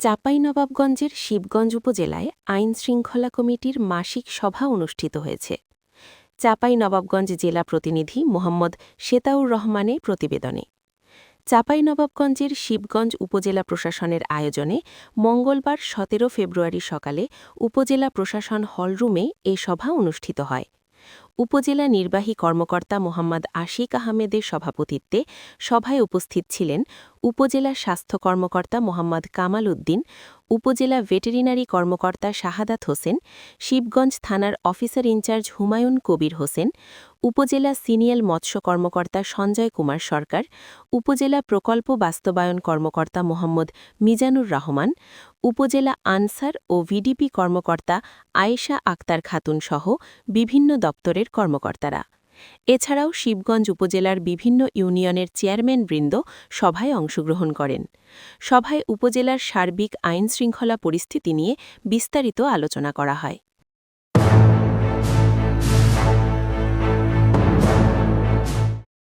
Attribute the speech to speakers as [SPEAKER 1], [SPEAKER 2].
[SPEAKER 1] চাঁপাইনবাবগঞ্জের শিবগঞ্জ উপজেলায় আইন শৃঙ্খলা কমিটির মাসিক সভা অনুষ্ঠিত হয়েছে। চাঁপাইনবাবগঞ্জ জেলা প্রতিনিধি মোহাম্মদ শেতাউর রহমানের প্রতিবেদনে। চাঁপাইনবাবগঞ্জের শিবগঞ্জ উপজেলা প্রশাসনের আয়োজনে মঙ্গলবার সতেরো ফেব্রুয়ারি সকালে উপজেলা প্রশাসন হলরুমে এ সভা অনুষ্ঠিত হয়। উপজেলা নির্বাহী কর্মকর্তা মোহাম্মদ আশিক আহমেদের সভাপতিত্বে সভায় উপস্থিত ছিলেন উপজেলা স্বাস্থ্য কর্মকর্তা মোহাম্মদ কামাল উদ্দিন উপজেলা ভেটেরিনারি কর্মকর্তা শাহাদাত হোসেন, শিবগঞ্জ থানার officer in charge Humayun Kabir Hossain, upazila senior মৎস্য কর্মকর্তা সঞ্জয় কুমার সরকার, উপজেলা প্রকল্প বাস্তবায়ন কর্মকর্তা মোহাম্মদ মিজানুর রহমান, উপজেলা আনসার ও ভিডিপি কর্মকর্তা আয়েশা আক্তার খাতুন সহ বিভিন্ন দপ্তরের কর্মকর্তারা। এছাড়াও শিবগঞ্জ উপজেলার বিভিন্ন ইউনিয়নের চেয়ারম্যান বৃন্দ সভায় অংশগ্রহণ করেন। সভায় উপজেলার সার্বিক আইন শৃঙ্খলা পরিস্থিতি নিয়ে বিস্তারিত আলোচনা করা হয়।